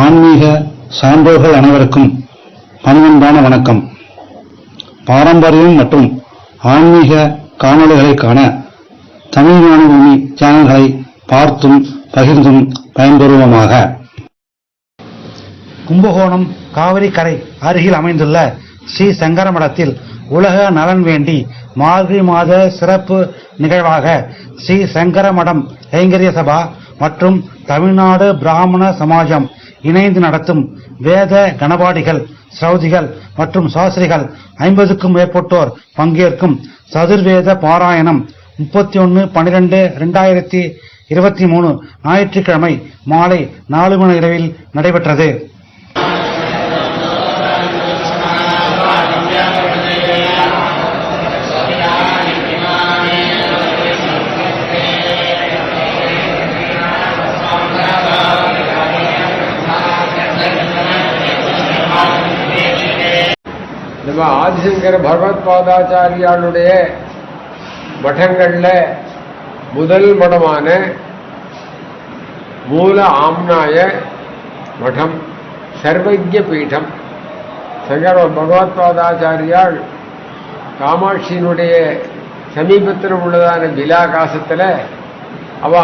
ஆன்மீக சான்றோர்கள் அனைவருக்கும் பணிவன்பான வணக்கம். பாரம்பரியம் மற்றும் ஆன்மீக காணொளிகளை காண தமிழ் ஞானபூமி சேனல்களை பார்த்தும் பகிர்ந்தும் பயன்பெறுவோமாக. கும்பகோணம் காவிரி கரை அருகில் அமைந்துள்ள ஸ்ரீ சங்கரமடத்தில் உலக நலன் வேண்டி மார்கழி மாத சிறப்பு நிகழ்வாக ஸ்ரீ சங்கரமடம் ஐங்கரிய சபா மற்றும் தமிழ்நாடு பிராமண சமாஜம் இணைந்து நடத்தும் வேத கணபாடிகள் ஸ்ரௌதிகள் மற்றும் சாஸ்திரிகள் ஐம்பதுக்கும் மேற்பட்டோர் பங்கேற்கும் சதுர்வேத பாராயணம் முப்பத்தி ஒன்று பன்னிரெண்டு ரெண்டாயிரத்தி இருபத்தி மூணு ஞாயிற்றுக்கிழமை மாலை நாலு மணி இரவில் நடைபெற்றது. நம்ம ஆதிசங்கர பகவத் பாதாச்சாரியாளுடைய மடங்கள்ல முதல் மடமான மூல ஆம்னாய மடம் சர்வஜ பீடம். சங்கர பகவத் பாதாச்சாரியால் காமாட்சியினுடைய சமீபத்தில் உள்ளதான விலாகாசத்தில் அவ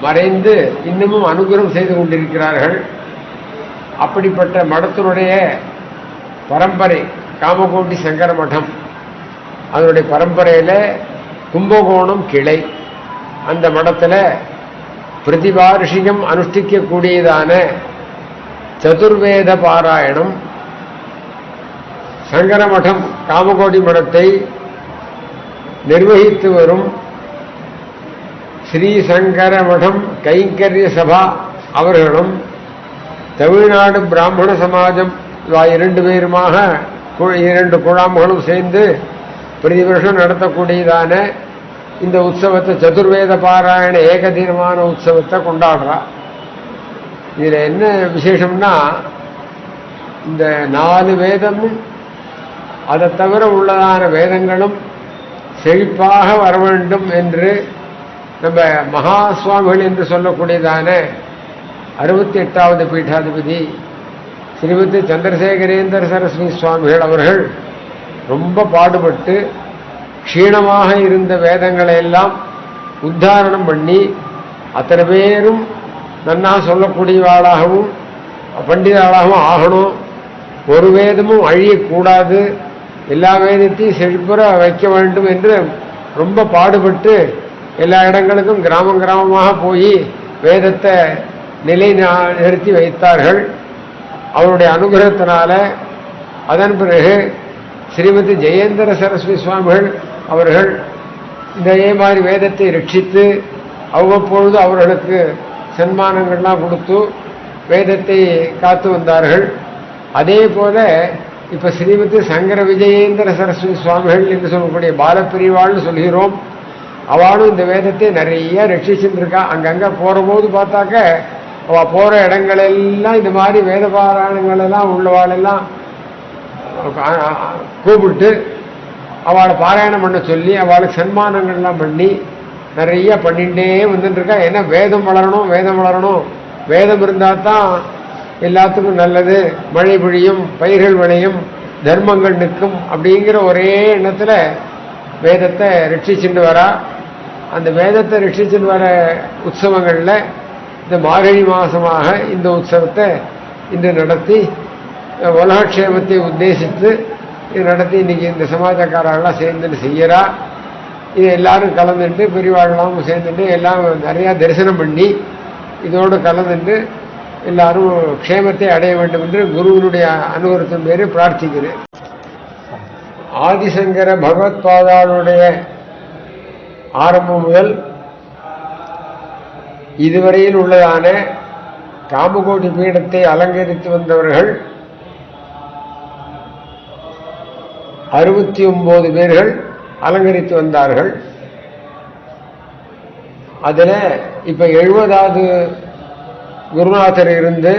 மறைந்து இன்னமும் அனுகிரகம் செய்து கொண்டிருக்கிறார்கள். அப்படிப்பட்ட மடத்தினுடைய பரம்பரை காமகோட்டி சங்கர மடம். அதனுடைய பரம்பரையில் கும்பகோணம் கிளை. அந்த மடத்தில் பிரதிவார்ஷிகம் அனுஷ்டிக்கக்கூடியதான சதுர்வேத பாராயணம். சங்கர மடம் காமகோடி மடத்தை நிர்வகித்து வரும் ஸ்ரீ சங்கர மடம் கைங்கரிய சபா அவர்களும் தமிழ்நாடு பிராமண சமாஜம் இரண்டு பேருமாக இரண்டு குழாம்களும் சேர்ந்து பிரதிவருஷம் நடத்தக்கூடியதான இந்த உற்சவத்தை சதுர்வேத பாராயண ஏகதீனமான உற்சவத்தை கொண்டாடுறா. இதில் என்ன விசேஷம்னா இந்த நாலு வேதமும் அதை தவிர உள்ளதான வேதங்களும் செழிப்பாக வர வேண்டும் என்று நம்ம மகா சுவாமிகள் என்று சொல்லக்கூடியதான அறுபத்தி எட்டாவது பீட்டாதிபதி ஸ்ரீமதி சந்திரசேகரேந்திர சரஸ்வதி சுவாமிகள் அவர்கள் ரொம்ப பாடுபட்டு க்ஷீணமாக இருந்த வேதங்களை எல்லாம் உத்தாரணம் பண்ணி அத்தனை பேரும் நன்னா சொல்லக்கூடியவாளாகவும் பண்டிதாளாகவும் ஆகணும். ஒரு வேதமும் அழியக்கூடாது. எல்லா வேதத்தையும் செழிப்புற வைக்க வேண்டும் என்று ரொம்ப பாடுபட்டு எல்லா இடங்களுக்கும் கிராமம் கிராமமாக போய் வேதத்தை நிலை நிறுத்தி வைத்தார்கள். அவருடைய அனுகிரகத்தினால அதன் பிறகு ஸ்ரீமதி ஜெயேந்திர சரஸ்வதி சுவாமிகள் அவர்கள் இதே மாதிரி வேதத்தை ரட்சித்து அவ்வப்பொழுது அவர்களுக்கு சன்மானங்கள்லாம் கொடுத்து வேதத்தை காத்து வந்தார்கள். அதே போல இப்போ ஸ்ரீமதி சங்கர விஜயேந்திர சரஸ்வதி சுவாமிகள் என்று சொல்லக்கூடிய பாலப்பிரிவாள்னு சொல்கிறோம். அவளும் இந்த வேதத்தை நிறைய ரட்சிச்சுருக்கா அங்கங்கே போகிற போது பார்த்தாக்க அவ போற இடங்களெல்லாம் இந்த மாதிரி வேத பாராயணங்களெல்லாம் உள்ளவாளெல்லாம் கூப்பிட்டு அவளை பாராயணம் பண்ண சொல்லி அவளுக்கு சன்மானங்கள்லாம் பண்ணி நிறைய பண்ணிகிட்டே வந்துட்டு இருக்கா ஏன்னா வேதம் வளரணும் வேதம் வளரணும். வேதம் இருந்தால் தான் எல்லாத்துக்கும் நல்லது. மழை பொழியும் பயிர்கள் விளையும் தர்மங்கள் நிற்கும் அப்படிங்கிற ஒரே எண்ணத்தில் வேதத்தை ரட்சிச்சுட்டு வரா. அந்த வேதத்தை ரட்சிச்சுட்டு வர உற்சவங்களில் இந்த மார்கழி மாதமாக இந்த உற்சவத்தை இன்று நடத்தி உலகக்ஷேமத்தை உத்தேசித்து இது நடத்தி இன்றைக்கி இந்த சமாஜக்காரர்கள்லாம் சேர்ந்துட்டு செய்யறா. இது எல்லாரும் கலந்துட்டு பெரியவாழ்லாம் சேர்ந்துட்டு எல்லாம் நிறையா தரிசனம் பண்ணி இதோடு கலந்துட்டு எல்லாரும் க்ஷேமத்தை அடைய வேண்டும் என்று குருவினுடைய அனுகூலத்தின் பேர் பிரார்த்திக்கிறேன். ஆதிசங்கர பகவத் பாதாளுடைய ஆரம்பம் முதல் இதுவரையில் உள்ளதான காமகோடி பீடத்தை அலங்கரித்து வந்தவர்கள் அறுபத்தி ஒன்பது பேர்கள் அலங்கரித்து வந்தார்கள். அதில் இப்போ எழுபதாவது குருநாதர் இருந்து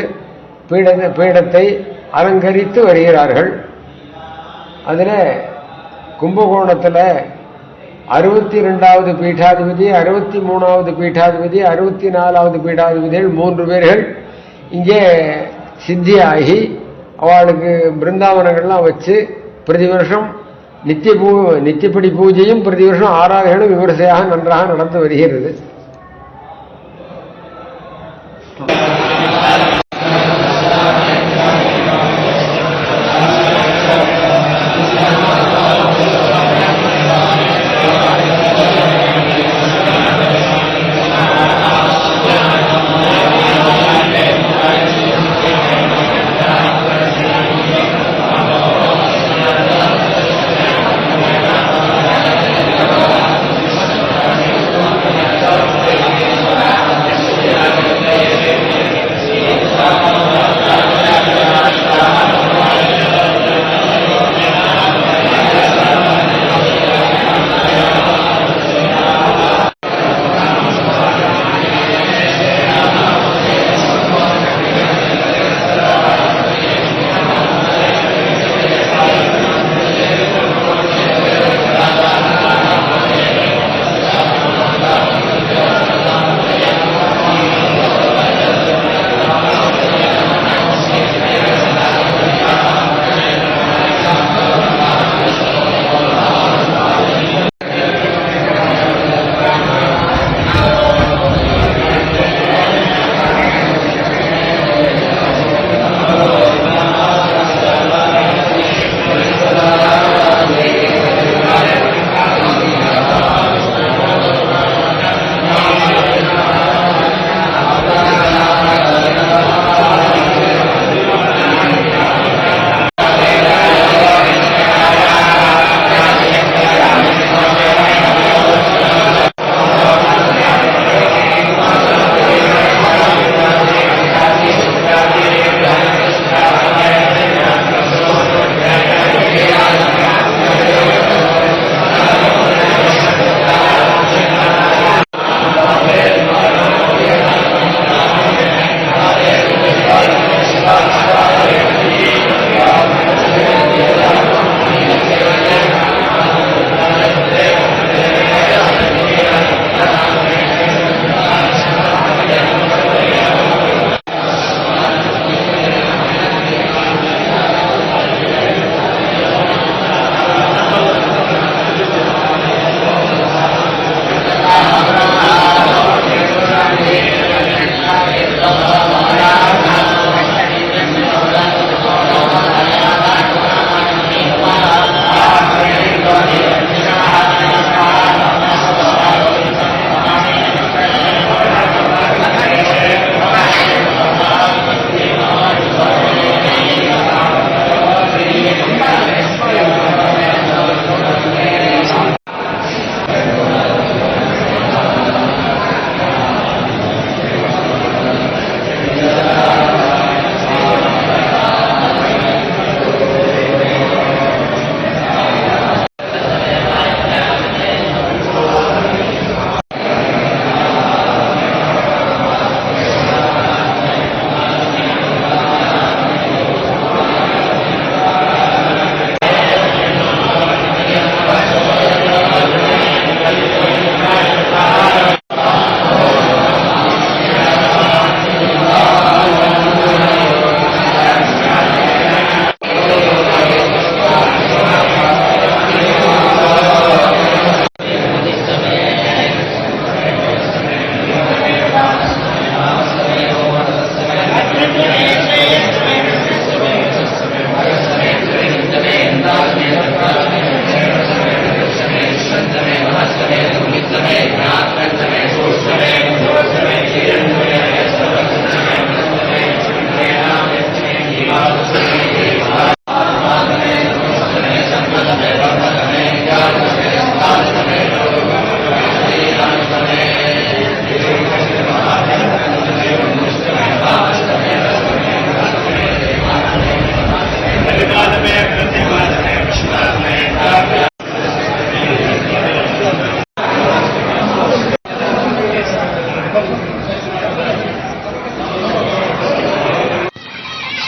பீட பீடத்தை அலங்கரித்து வருகிறார்கள். அதில் கும்பகோணத்தில் அறுபத்தி ரெண்டாவது பீட்டாதிபதி அறுபத்தி மூணாவது பீட்டாதிபதி அறுபத்தி நாலாவது பீட்டாதிபதிகள் மூன்று பேர்கள் இங்கே சித்தியாகி அவளுக்கு பிருந்தாவனங்கள்லாம் வச்சு பிரதி வருஷம் நித்திய பூ நித்தியப்படி பூஜையும் பிரதி வருஷம் ஆராதனைகளும் விமரிசையாக நன்றாக நடந்து வருகிறது.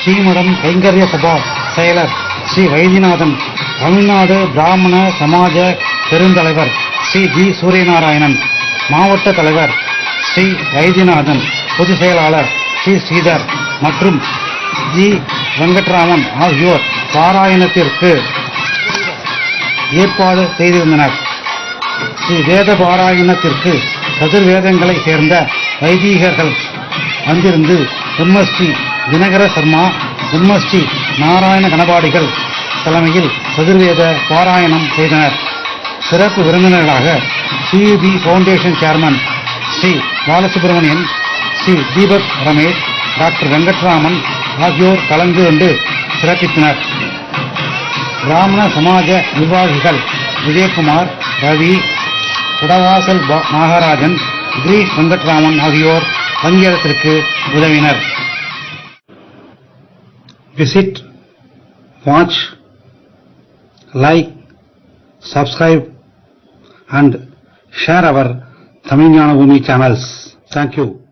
ஸ்ரீமடம் கைங்கரிய சபா செயலர் ஸ்ரீ வைத்தியநாதன் தமிழ்நாடு பிராமண சமாஜ பெருந்தலைவர் ஸ்ரீ ஜி சூரியநாராயணன் மாவட்ட தலைவர் ஸ்ரீ வைத்தியநாதன் பொதுச் செயலாளர் ஸ்ரீ ஸ்ரீதர் மற்றும் ஜி. வெங்கட்ராமன் ஆகியோர் பாராயணத்திற்கு ஏற்பாடு செய்திருந்தனர். ஸ்ரீ வேத பாராயணத்திற்கு சதுர்வேதங்களை சேர்ந்த வைதீகர்கள் வந்திருந்து பிரம்மஸ்ரீ தினகர சர்மா பிரம்மஸ்ரீ நாராயண கணபாடிகள் தலைமையில் சதுர்வேத பாராயணம் செய்தனர். சிறப்பு விருந்தினர்களாக CUB foundation chairman Shri Balasubramanian Shri Deepak Ramesh doctor Venkatraman ஆகியோர் கலந்து கொண்டு சிறப்பித்தனர். பிராமண சமாஜ நிர்வாகிகள் விஜயகுமார் ரவி குடவாசல் நாகராஜன் கிரீஷ் வெங்கட்ராமன் ஆகியோர் பங்கேற்பதற்கு உதவினர். visit, watch, like, subscribe and share our Tamil Nadu channels. Thank you.